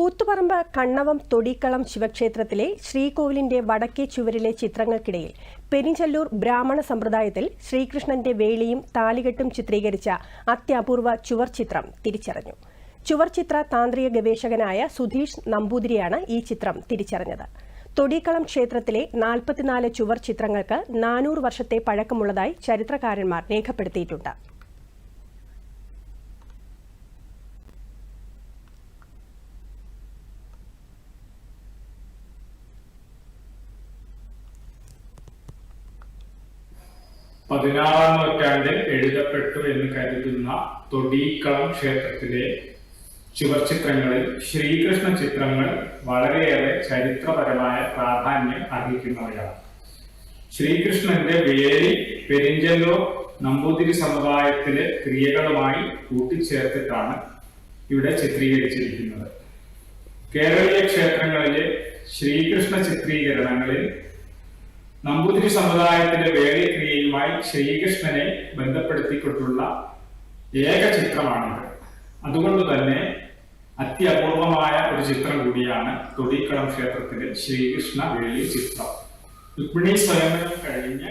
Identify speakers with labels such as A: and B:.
A: കൂത്തുപറമ്പ് കണ്ണവം തൊടിക്കളം ശിവക്ഷേത്രത്തിലെ ശ്രീകോവിലിന്റെ വടക്കേ ചുവരിലെ ചിത്രങ്ങൾക്കിടയിൽ പെരിഞ്ചല്ലൂർ ബ്രാഹ്മണ സമ്പ്രദായത്തിൽ ശ്രീകൃഷ്ണന്റെ വേളിയും താലികെട്ടും ചിത്രീകരിച്ച അത്യപൂർവ ചുവർ ചിത്രം തിരിച്ചറിഞ്ഞു. ചുവർചിത്ര താന്ത്രിക ഗവേഷകനായ സുധീഷ് നമ്പൂതിരിയാണ് ഈ ചിത്രം തിരിച്ചറിഞ്ഞത്. തൊടിക്കളം ക്ഷേത്രത്തിലെ നാൽപ്പത്തിനാല് ചുവർ ചിത്രങ്ങൾക്ക് നാനൂറ് വർഷത്തെ പഴക്കമുള്ളതായി ചരിത്രകാരന്മാർ രേഖപ്പെടുത്തിയിട്ടുണ്ട്.
B: പതിനാറാം നൂറ്റാണ്ടിൽ എഴുതപ്പെട്ടു എന്ന് കരുതുന്ന തൊടീക്കളം ക്ഷേത്രത്തിലെ ചുവർചിത്രങ്ങളിൽ ശ്രീകൃഷ്ണ ചിത്രങ്ങൾ വളരെയേറെ ചരിത്രപരമായ പ്രാധാന്യം അർഹിക്കുന്നവയാണ്. ശ്രീകൃഷ്ണന്റെ വേലി പെരിഞ്ചല്ലോ നമ്പൂതിരി സമുദായത്തിലെ ക്രിയകളുമായി കൂട്ടിച്ചേർത്തിട്ടാണ് ഇവിടെ ചിത്രീകരിച്ചിരിക്കുന്നത്. കേരളീയ ക്ഷേത്രങ്ങളിലെ ശ്രീകൃഷ്ണ ചിത്രീകരണങ്ങളിൽ നമ്പൂതിരി സമുദായത്തിന്റെ വേദക്രിയയുമായി ശ്രീകൃഷ്ണനെ ബന്ധപ്പെടുത്തിക്കൊണ്ടുള്ള ഏക ചിത്രമാണിത്. അതുകൊണ്ട് തന്നെ അത്യപൂർവമായ ഒരു ചിത്രം കൂടിയാണ് തൊടിക്കളം ക്ഷേത്രത്തിലെ ശ്രീകൃഷ്ണ വേളി ചിത്രം. രുക്മിണി സ്വയംവരം കഴിഞ്ഞ്